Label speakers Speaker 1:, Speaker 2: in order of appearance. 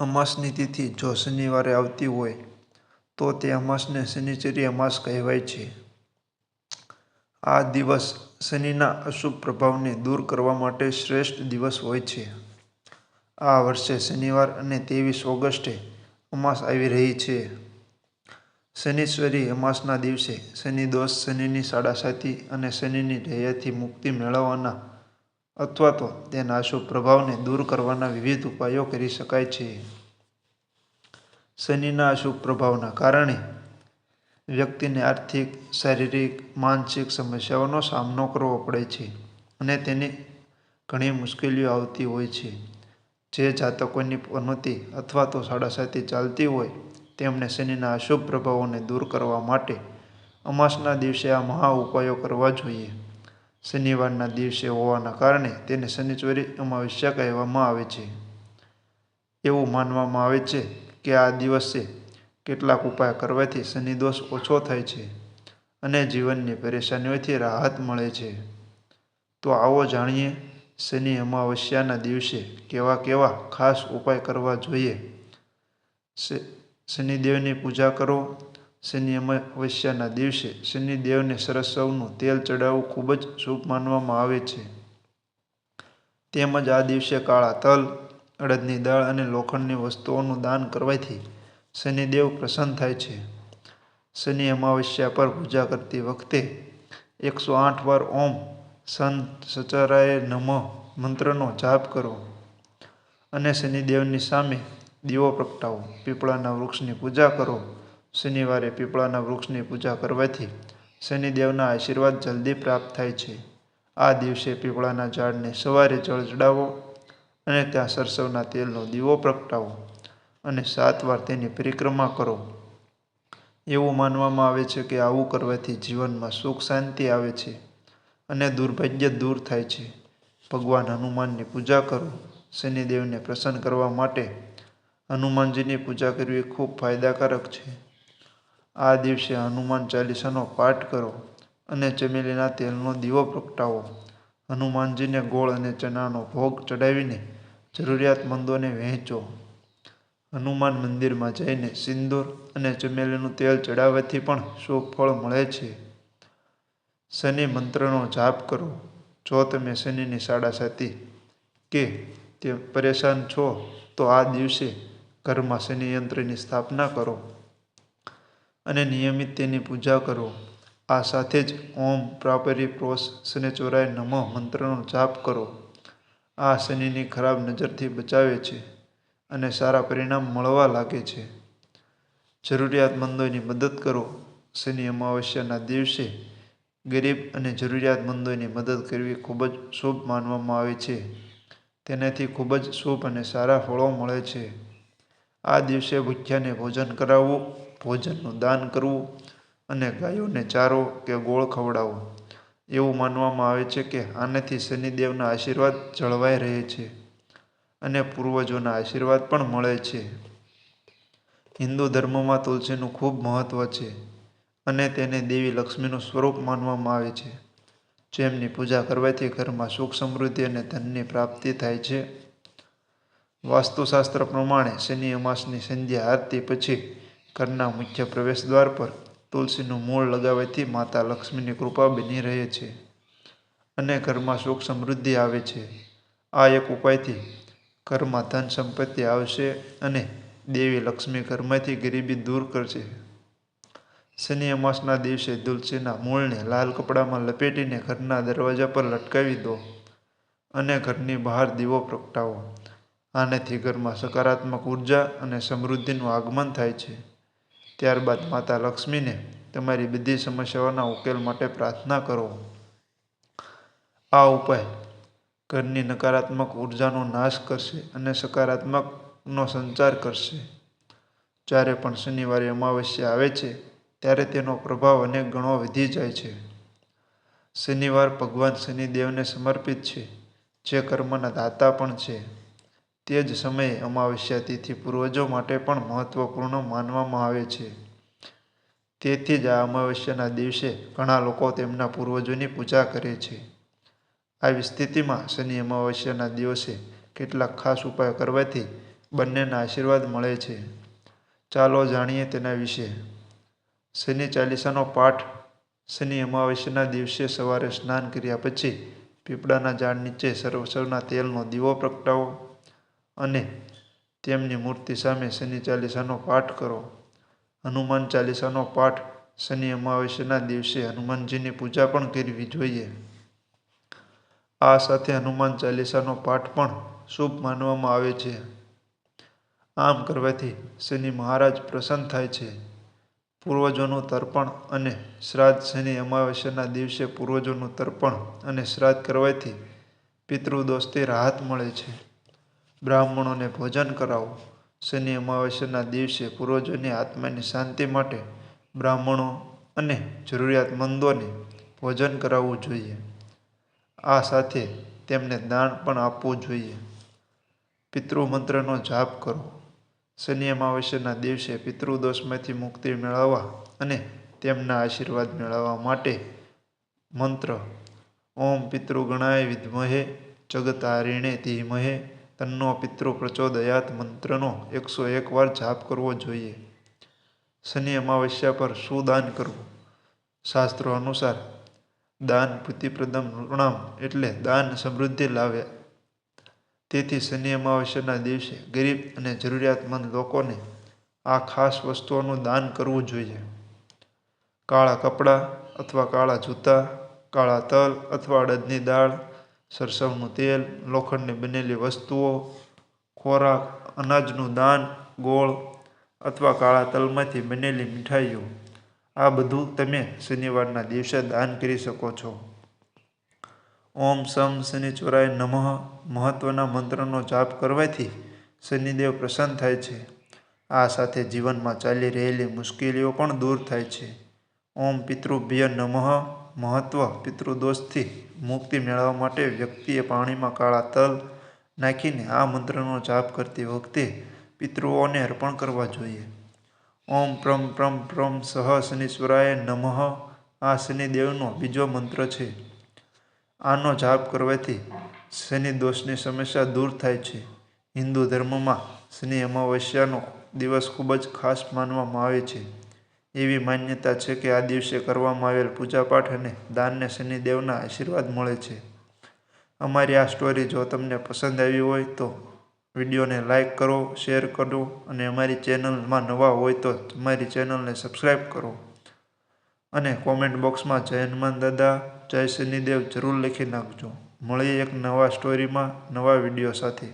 Speaker 1: અમાસની તિથિ જો શનિવારે આવતી હોય તો તે અમાસને શનિચર્ય અમાસ કહેવાય છે. આ દિવસ શનિના અશુભ પ્રભાવને દૂર કરવા માટે શ્રેષ્ઠ દિવસ હોય છે. આ વર્ષે શનિવાર અને ત્રેવીસ ઓગસ્ટે અમાસ આવી રહી છે. શનિશ્વરી અમાસના દિવસે શનિદોષ, શનિની સાડાસાતી અને શનિની દયાથી મુક્તિ મેળવવાના અથવા તો તેના અશુભ પ્રભાવને દૂર કરવાના વિવિધ ઉપાયો કરી શકાય છે. શનિના અશુભ પ્રભાવના કારણે વ્યક્તિને આર્થિક, શારીરિક, માનસિક સમસ્યાઓનો સામનો કરવો પડે છે અને તેને ઘણી મુશ્કેલીઓ આવતી હોય છે. જે જાતકોની પનોતી અથવા તો સાડાસાતી ચાલતી હોય તેમણે શનિના અશુભ પ્રભાવોને દૂર કરવા માટે અમાસના દિવસે આ મહા ઉપાયો કરવા જોઈએ. શનિવારના દિવસે હોવાના કારણે તેને શનિશ્ચરી અમાવસ્યા કહેવામાં આવે છે. એવું માનવામાં આવે છે કે આ દિવસે કેટલાક ઉપાય કરવાથી શનિદોષ ઓછો થાય છે અને જીવનની પરેશાનીઓથી રાહત મળે છે. તો આવો જાણીએ શનિ અમાવસ્યાના દિવસે કેવા કેવા ખાસ ઉપાય કરવા જોઈએ. શનિદેવની પૂજા કરો શનિ અમાવસ્યાના દિવસે શનિદેવને સરસવનું તેલ ચડાવવું ખૂબ જ શુભ માનવામાં આવે છે. તેમજ આ દિવસે કાળા તલ, અડદની દાળ અને લોખંડની વસ્તુઓનું દાન કરવાથી શનિદેવ પ્રસન્ન થાય છે. શનિ અમાવસ્યા પર પૂજા કરતી વખતે એકસો આઠ વાર ઓમ શનશ્ચરાય નમઃ મંત્રનો જાપ કરો અને શનિદેવની સામે દીવો પ્રગટાવો. પીપળાના વૃક્ષની પૂજા કરો શનિવારે પીપળાના વૃક્ષની પૂજા કરવાથી શનિદેવના આશીર્વાદ જલ્દી પ્રાપ્ત થાય છે. આ દિવસે પીપળાના ઝાડને સવારે જળ ચડાવો અને ત્યાં સરસવના તેલનો દીવો પ્રગટાવો અને સાત વાર તેની પરિક્રમા કરો. એવું માનવામાં આવે છે કે આવું કરવાથી જીવનમાં સુખ શાંતિ આવે છે અને દુર્ભાગ્ય દૂર થાય છે. ભગવાન હનુમાનની પૂજા કરો શનિદેવને પ્રસન્ન કરવા માટે હનુમાનજીની પૂજા કરવી ખૂબ ફાયદાકારક છે. આ દિવસે હનુમાન ચાલીસાનો પાઠ કરો અને ચમેલીના તેલનો દીવો પ્રગટાવો. હનુમાનજીને ગોળ અને ચણાનો ભોગ ચડાવીને જરૂરિયાતમંદોને વહેંચો. હનુમાન મંદિરમાં જઈને સિંદૂર અને ચમેલીનું તેલ ચડાવવાથી પણ શુભ ફળ મળે છે. શનિ મંત્રનો જાપ કરો જો તમે શનિની સાડાસાતી કે તે પરેશાન છો, તો આ દિવસે ઘરમાં શનિયંત્રની સ્થાપના કરો અને નિયમિત તેની પૂજા કરો. આ સાથે જ ઓમ પ્રાપરી પ્રોશ શનૈશ્ચરાય નમઃ મંત્રનો જાપ કરો. આ શનિની ખરાબ નજરથી બચાવે છે અને સારા પરિણામ મળવા લાગે છે. જરૂરિયાતમંદોની મદદ કરો શનિ અમાવસ્યાના દિવસે ગરીબ અને જરૂરિયાતમંદોની મદદ કરવી ખૂબ જ શુભ માનવામાં આવે છે. તેનાથી ખૂબ જ શુભ અને સારા ફળો મળે છે. આ દિવસે ભૂખ્યાને ભોજન કરાવવું, ભોજનનું દાન કરવું અને ગાયોને ચારો કે ગોળ ખવડાવો. એવું માનવામાં આવે છે કે આનાથી શનિદેવના આશીર્વાદ જળવાઈ રહે છે અને પૂર્વજોના આશીર્વાદ પણ મળે છે. હિન્દુ ધર્મમાં તુલસીનું ખૂબ મહત્ત્વ છે અને તેને દેવી લક્ષ્મીનું સ્વરૂપ માનવામાં આવે છે. જેમની પૂજા કરવાથી ઘરમાં સુખ સમૃદ્ધિ અને ધનની પ્રાપ્તિ થાય છે. વાસ્તુશાસ્ત્ર પ્રમાણે શનિ અમાસની સંધ્યા આરતી પછી ઘરના મુખ્ય પ્રવેશદ્વાર પર તુલસીનું મૂળ લગાવવાથી માતા લક્ષ્મીની કૃપા બની રહે છે અને ઘરમાં સુખ સમૃદ્ધિ આવે છે. આ એક ઉપાયથી ઘરમાં ધન સંપત્તિ આવશે અને દેવી લક્ષ્મી ઘરમાંથી ગરીબી દૂર કરશે. શનિ અમાસના દિવસે તુલસીના મૂળને લાલ કપડામાં લપેટીને ઘરના દરવાજા પર લટકાવી દો અને ઘરની બહાર દીવો પ્રગટાવો. આનાથી ઘરમાં સકારાત્મક ઊર્જા અને સમૃદ્ધિનું આગમન થાય છે. ત્યારબાદ માતા લક્ષ્મીને તમારી બધી સમસ્યાઓના ઉકેલ માટે પ્રાર્થના કરો. આ ઉપાય ઘરની નકારાત્મક ઉર્જાનો નાશ કરશે અને સકારાત્મકનો સંચાર કરશે. જ્યારે પણ શનિવારે અમાવસ્યા આવે છે, ત્યારે તેનો પ્રભાવ અનેક ગણો વધી જાય છે. શનિવાર ભગવાન શનિદેવને સમર્પિત છે, જે કર્મના દાતા પણ છે. તે જ સમયે અમાવસ્યા તિથિ પૂર્વજો માટે પણ મહત્વપૂર્ણ માનવામાં આવે છે. તેથી જ આ અમાવસ્યાના દિવસે ઘણા લોકો તેમના પૂર્વજોની પૂજા કરે છે. આવી સ્થિતિમાં શનિ અમાવસ્યાના દિવસે કેટલાક ખાસ ઉપાયો કરવાથી બંનેના આશીર્વાદ મળે છે ચાલો જાણીએ તેના વિશે શનિ ચાલીસાનો પાઠ શનિ અમાવસ્યાના દિવસે સવારે સ્નાન કર્યા પછી પીપળાના ઝાડ નીચે સરસવના તેલનો દીવો પ્રગટાવો અને તેમની મૂર્તિ સામે શનિ ચાલીસાનો પાઠ કરો. હનુમાન ચાલીસાનો પાઠ શનિ અમાવસ્યાના દિવસે હનુમાનજીની પૂજા પણ કરવી જોઈએ. આ સાથે હનુમાન ચાલીસાનો પાઠ પણ શુભ માનવામાં આવે છે. આમ કરવાથી શનિ મહારાજ પ્રસન્ન થાય છે. પૂર્વજોનું તર્પણ અને શ્રાદ્ધ શનિ અમાવસ્યાના દિવસે પૂર્વજોનું તર્પણ અને શ્રાદ્ધ કરવાથી પિતૃદોષથી રાહત મળે છે. બ્રાહ્મણોને ભોજન કરાવો. શનિ અમાવસ્યાના દિવસે પૂર્વજોની આત્માની શાંતિ માટે બ્રાહ્મણો અને જરૂરિયાતમંદોને ભોજન કરાવવું જોઈએ. આ સાથે તેમને દાન પણ આપવું જોઈએ. પિતૃમંત્રનો જાપ કરો. શનિ અમાવસ્યાના દિવસે પિતૃદોષમાંથી મુક્તિ મેળવવા અને તેમના આશીર્વાદ મેળવવા માટે મંત્ર. ઓમ પિતૃગણાય વિદ્મહે જગતારિણે ધીમહે તન્નો પિતૃ પ્રચોદયાત મંત્રનો એકસો એક વાર જાપ કરવો જોઈએ. શનિ અમાવસ્યા પર શું દાન કરવું? શાસ્ત્રો અનુસાર દાન ભૂતિપ્રદમ ઋણામ એટલે દાન સમૃદ્ધિ લાવે. તેથી શનિ અમાવસ્યાના દિવસે ગરીબ અને જરૂરિયાતમંદ લોકોને આ ખાસ વસ્તુઓનું દાન કરવું જોઈએ. કાળા કપડાં અથવા કાળા જૂતા, કાળા તલ અથવા અડદની દાળ સરસવનું તેલ, લોખંડની બનેલી વસ્તુઓ, ખોરાક, અનાજનું દાન, ગોળ અથવા કાળા તલમાંથી બનેલી મીઠાઈઓ. આ બધું તમે શનિવારના દિવસે દાન કરી શકો છો. ઓમ સમ શનિચોરાય નમઃ. મહત્વના મંત્રનો જાપ કરવાથી શનિદેવ પ્રસન્ન થાય છે. આ સાથે જીવનમાં ચાલી રહેલી મુશ્કેલીઓ પણ દૂર થાય છે. ઓમ પિતૃભ્ય નમઃ. મહત્વ પિતૃદોષથી મુક્તિ મેળવવા માટે વ્યક્તિએ પાણીમાં કાળા તલ નાખીને આ મંત્રનો જાપ કરતી વખતે પિતૃઓને અર્પણ કરવા જોઈએ. ઓમ પ્રમ પ્રમ પ્રમ સહ શનિશ્વરાય નમઃ. આ શનિદેવનો બીજો મંત્ર છે. આનો જાપ કરવાથી શનિ દોષની સમસ્યા દૂર થાય છે. હિન્દુ ધર્મમાં શનિ અમાવસ્યાનો દિવસ ખૂબ જ ખાસ માનવામાં આવે છે. એવી માન્યતા છે કે આ દિવસે કરવામાં આવેલ પૂજાપાઠ અને દાનને શનિદેવના આશીર્વાદ મળે છે. અમારી આ સ્ટોરી જો તમને પસંદ આવી હોય તો વિડીયોને લાઇક કરો શેર કરો અને અમારી ચેનલમાં નવા હોય તો અમારી ચેનલને સબસ્ક્રાઈબ કરો. અને કોમેન્ટ બોક્સમાં જય હનુમાન દાદા, જય શનિદેવ જરૂર લખી નાખજો. મળીએ એક નવા સ્ટોરીમાં નવા વીડિયો સાથે.